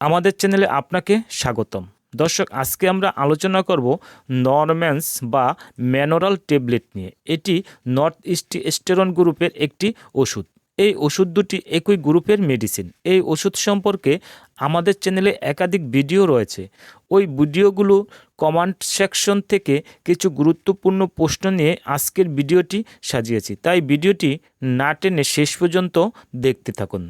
আমাদের চ্যানেলে আপনাকে স্বাগতম। দর্শক, আজকে আমরা আলোচনা করব নরম্যান্স বা ম্যানোরাল ট্যাবলেট নিয়ে। এটি নর্থ ইস্ট স্টেরন গ্রুপের একটি ওষুধ। এই ওষুধ দুটি একই গ্রুপের মেডিসিন। এই ওষুধ সম্পর্কে আমাদের চ্যানেলে একাধিক ভিডিও রয়েছে। ওই ভিডিওগুলো কমেন্ট সেকশন থেকে কিছু গুরুত্বপূর্ণ প্রশ্ন নিয়ে আজকের ভিডিওটি সাজিয়েছি। তাই ভিডিওটি না টেনে শেষ পর্যন্ত দেখতে থাকুন।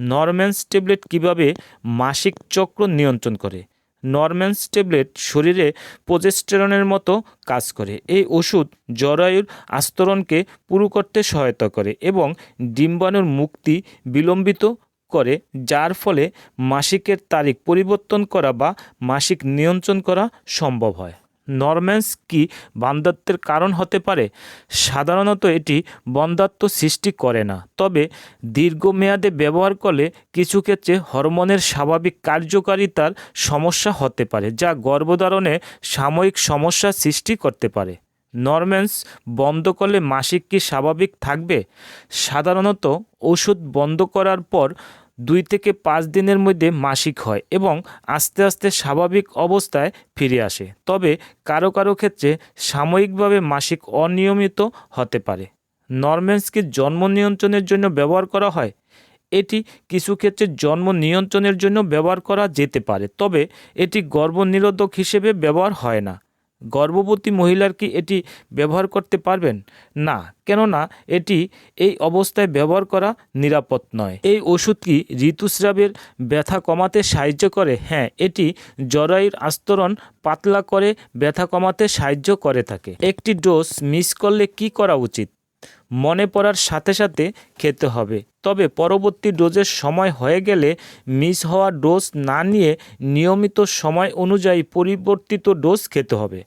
নরম্যান্স ট্যাবলেট কীভাবে মাসিক চক্র নিয়ন্ত্রণ করে? নরম্যান্স ট্যাবলেট শরীরে প্রজেস্টেরনের মতো কাজ করে। এই ওষুধ জরায়ুর আস্তরণকে পুরু করতে সহায়তা করে এবং ডিম্বাণুর মুক্তি বিলম্বিত করে, যার ফলে মাসিকের তারিখ পরিবর্তন করা বা মাসিক নিয়ন্ত্রণ করা সম্ভব হয়। নরম্যান্স কি বান্ধাত্বের কারণ হতে পারে। সাধারণত এটি বন্ধাত্ব সৃষ্টি করে না। তবে দীর্ঘমেয়াদে ব্যবহার করলে কিছু ক্ষেত্রে হরমোনের স্বাভাবিক কার্যকারিতার সমস্যা হতে পারে, যা গর্ভধারণে সাময়িক সমস্যা সৃষ্টি করতে পারে। নরম্যান্স বন্ধ করলে মাসিক কি স্বাভাবিক থাকবে? সাধারণত ওষুধ বন্ধ করার পর দুই থেকে পাঁচ দিনের মধ্যে মাসিক হয় এবং আস্তে আস্তে স্বাভাবিক অবস্থায় ফিরে আসে। তবে কারও কারও ক্ষেত্রে সাময়িকভাবে মাসিক অনিয়মিত হতে পারে। নরম্যান্সকে জন্ম নিয়ন্ত্রণের জন্য ব্যবহার করা হয়। এটি কিছু ক্ষেত্রে জন্ম নিয়ন্ত্রণের জন্য ব্যবহার করা যেতে পারে, তবে এটি গর্ভনিরোধক হিসেবে ব্যবহার হয় না। গর্ভবতী মহিলার কি এটি ব্যবহার করতে পারবেন? না, কেননা এটি এই অবস্থায় ব্যবহার করা নিরাপদ নয়। এই ওষুধ কি ঋতুস্রাবের ব্যথা কমাতে সাহায্য করে? হ্যাঁ এটি জরায়ুর আস্তরণ পাতলা করে ব্যথা কমাতে সাহায্য করে থাকে। একটি ডোজ মিস করলে কি করা উচিত? মনে পড়ার সাথে সাথে খেতে হবে। তবে পরবর্তী ডোজের সময় হয়ে গেলে মিস হওয়া ডোজ না নিয়ে নিয়মিত সময় অনুযায়ী পরিবর্তিত ডোজ খেতে হবে।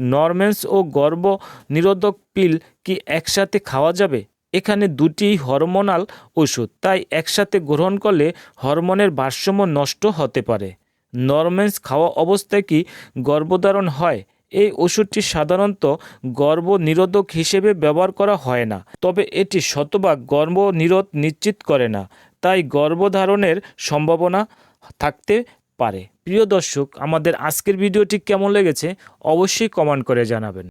নরম্যান্স ও গর্ভ নিরোধক পিল কি একসাথে খাওয়া যাবে? এখানে দুটি হরমোনাল ওষুধ, তাই একসাথে গ্রহণ করলে হরমোনের ভারসাম্য নষ্ট হতে পারে। নরম্যান্স খাওয়া অবস্থায় কি গর্ভধারণ হয়? এই ওষুধটি সাধারণত গর্ভনিরোধক হিসেবে ব্যবহার করা হয় না, তবে এটি শতভাগ গর্ভনিরোধ নিশ্চিত করে না, তাই গর্ভধারণের সম্ভাবনা থাকতে পারে। প্রিয় দর্শক, আমাদের আজকের ভিডিওটি কেমন লেগেছে অবশ্যই কমেন্ট করে জানাবেন।